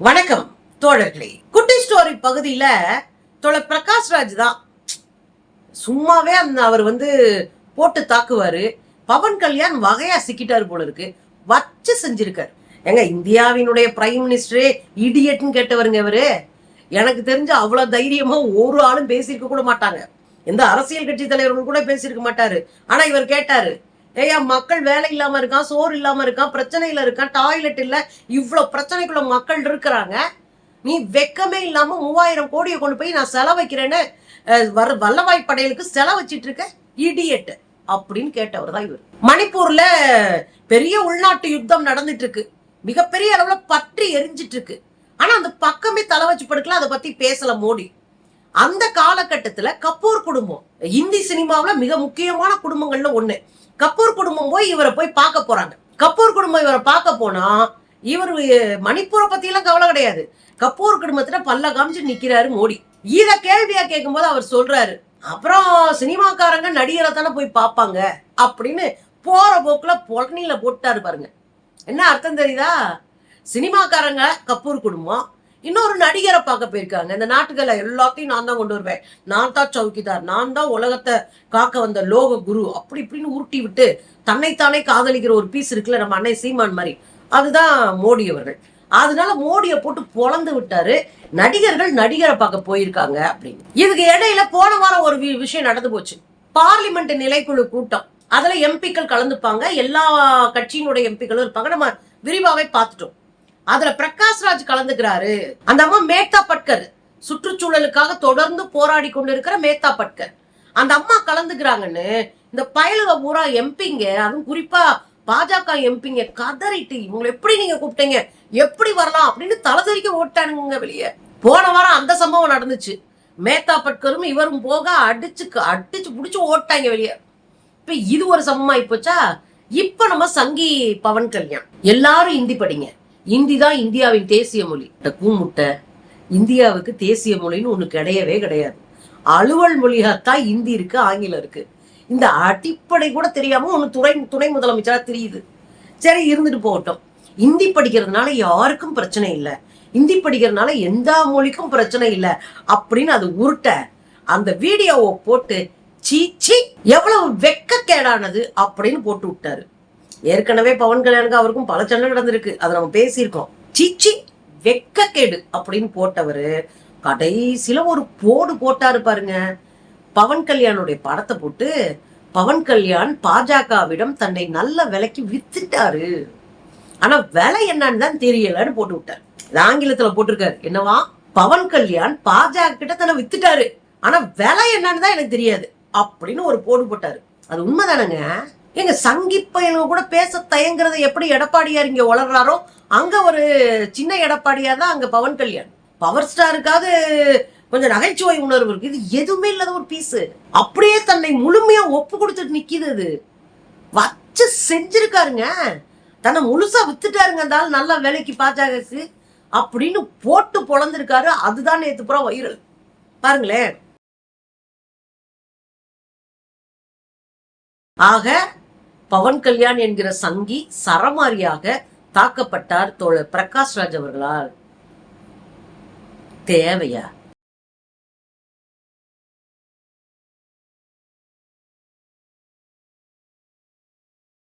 வணக்கம் தோழர்களே. குட்டி ஸ்டோரி பகுதியில தோழர் பிரகாஷ்ராஜ் தான். சும்மாவே அந்த அவர் வந்து போட்டு தாக்குவாரு. பவன் கல்யாண் வகையா சிக்கிட்டாரு போல இருக்கு. வச்சு செஞ்சிருக்காரு. ஏங்க இந்தியாவினுடைய பிரைம் மினிஸ்டரே இடியட்னு கேட்டவருங்க இவரு. எனக்கு தெரிஞ்சு அவ்வளவு தைரியமா ஒரு ஆளும் பேசியிருக்க கூட மாட்டாங்க. எந்த அரசியல் கட்சி தலைவர்கள் கூட பேசியிருக்க மாட்டாரு. ஆனா இவர் கேட்டாரு ஏய்யா மக்கள் வேலை இல்லாம இருக்கான் சோறு இல்லாம இருக்கான் பிரச்சனையில இருக்கான் டாய்லெட் இல்ல இவ்வளவு பிரச்சனைக்குள்ள மக்கள் இருக்கிறாங்க. நீ வெக்கமே இல்லாம மூவாயிரம் கோடியை கொண்டு போய் நான் செலவைக்கிறேன்னு அஹ், வர வல்லவாய் படையலுக்கு செலவச்சிட்டு இருக்க இடியட் அப்படின்னு கேட்டவர் தான் இவர். மணிப்பூர்ல பெரிய உள்நாட்டு யுத்தம் நடந்துட்டு இருக்கு. மிகப்பெரிய அளவுல பற்றி எரிஞ்சிட்டு இருக்கு. ஆனா அந்த பக்கமே தலை வச்சு படுக்கல அதை பத்தி பேசல மோடி. அந்த காலகட்டத்துல கபூர் குடும்பம் இந்தி சினிமாவுல மிக முக்கியமான குடும்பங்கள்ல ஒண்ணு. கப்பூர் குடும்பம் போய் இவரை போய் பார்க்க போறாங்க. கப்பூர் குடும்பம் இவரை பார்க்க போனா இவர் மணிப்பூரை பத்தியெல்லாம் கவலை கிடையாது. கபூர் குடும்பத்துல பல்ல காமிச்சு நிக்கிறாரு மோடி. இத கேள்வியா கேட்கும்போது அவர் சொல்றாரு அப்புறம் சினிமாக்காரங்க நடிகரை தானே போய் பார்ப்பாங்க அப்படின்னு போற போக்குல பொலனில போட்டாரு பாருங்க. என்ன அர்த்தம் தெரியுதா? சினிமாக்காரங்க கபூர் குடும்பம் இன்னொரு நடிகரை பார்க்க போயிருக்காங்க. இந்த நாட்டுகளை எல்லாத்தையும் நான் தான் கொண்டு வருவேன். நான் தான் சவுக்கிதார். நான் தான் உலகத்தை காக்க வந்த லோக குரு. அப்படி இப்படின்னு உருட்டி விட்டு தன்னைத்தானே காதலிக்கிற ஒரு பீஸ் இருக்குல்ல நம்ம அன்னை சீமான் மாதிரி. அதுதான் மோடி அவர்கள். அதனால மோடியை போட்டு பொழந்து விட்டாரு. நடிகர்கள் நடிகரை பார்க்க போயிருக்காங்க அப்படின்னு. இதுக்கு இடையில போன வாரம் ஒரு வி- விஷயம் நடந்து போச்சு. பார்லிமெண்ட் நிலைக்குழு கூட்டம். அதுல எம்பிக்கள் கலந்துப்பாங்க. எல்லா கட்சியினுடைய எம்பிக்களும் இருப்பாங்க. நம்ம விரிவாவே பார்த்துட்டோம். அதுல பிரகாஷ்ராஜ் கலந்துக்கிறாரு. அந்த அம்மா மேத்தா பட்கர். சுற்றுச்சூழலுக்காக தொடர்ந்து போராடி கொண்டிருக்கிற மேத்தா பட்கர். அந்த அம்மா கலந்துக்கிறாங்கன்னு இந்த பயலுக பூரா எம்பிங்க அதுவும் குறிப்பா பாஜக எம்பிங்க கதறிட்டு இவங்களை எப்படி நீங்க கூப்பிட்டீங்க? எப்படி வரலாம்? அப்படின்னு தலைதறிக்க ஓட்டானுங்க வெளியே. போன வாரம் அந்த சம்பவம் நடந்துச்சு. மேத்தா பட்கரும் இவரும் போக அடிச்சு அடிச்சு பிடிச்சி ஓட்டாங்க வெளியே. இப்ப இது ஒரு சம்பவம் ஆயிப்போச்சா இப்ப நம்ம சங்கி பவன் கல்யாண். எல்லாரும் இந்தி படிங்க. இந்தி தான் இந்தியாவின் தேசிய மொழி. இந்த கூமுட்டை இந்தியாவுக்கு தேசிய மொழின்னு ஒன்று கிடையவே கிடையாது. அலுவல் மொழியாத்தான் இந்தி இருக்கு ஆங்கிலம் இருக்கு. இந்த அடிப்படை கூட தெரியாம ஒன்று துணை துணை முதலமைச்சரா தெரியுது. சரி இருந்துட்டு போகட்டும். இந்தி படிக்கிறதுனால யாருக்கும் பிரச்சனை இல்லை. இந்தி படிக்கிறதுனால எந்த மொழிக்கும் பிரச்சனை இல்லை. அப்படின்னு அது உருட்ட. அந்த வீடியோவை போட்டு சீச்சி எவ்வளவு வெக்கக்கேடானது அப்படின்னு போட்டு விட்டாரு. ஏற்கனவே பவன் கல்யாணுக்கு அவருக்கும் பல சண்டை நடந்திருக்கு. அதை நம்ம பேசியிருக்கோம். சீச்சி வெக்கக்கேடு அப்படின்னு போட்டவரு கடைசியில ஒரு போடு போட்டாரு பாருங்க. பவன் கல்யாணுடைய படத்தை போட்டு பவன் கல்யாண் பாஜகவிடம் தன்னை நல்ல விலைக்கு வித்துட்டாரு. ஆனா விலை என்னன்னு தான் தெரியலன்னு போட்டு விட்டார். ஆங்கிலத்துல போட்டிருக்காரு. என்னவா? பவன் கல்யாண் பாஜக கிட்ட தன்னை வித்துட்டாரு. ஆனா விலை என்னன்னு தான் எனக்கு தெரியாது. அப்படின்னு ஒரு போடு போட்டாரு. அது உண்மைதானங்க? எங்க சங்கி பையனுங்க கூட பேச தயங்குறத எப்படி எடப்பாடியார் இங்க வளர்றாரோ அங்க ஒரு சின்ன எடப்பாடியா தான் அங்க பவன் கல்யாண். பவர் ஸ்டாருக்காவது கொஞ்சம் நகைச்சுவை உணர்வு இருக்கு. இது எதுவுமே இல்லாத ஒரு பீஸ் அப்படியே தன்னை முழுமையா ஒப்பு கொடுத்துட்டு நிக்குது அது வச்சு செஞ்சிருக்காருங்க. தன்னை முழுசா வித்துட்டாருங்க இருந்தாலும் நல்லா நல்ல வேலைக்கு பாஜகக்கு. அப்படின்னு போட்டு பொழந்திருக்காரு. அதுதான் நேத்து புறம் வைரல். பாருங்களேன். ஆக பவன் கல்யாண் என்கிற சங்கி சரமாரியாக தாக்கப்பட்டார் தோழர் பிரகாஷ்ராஜ் அவர்களால். தேவையா?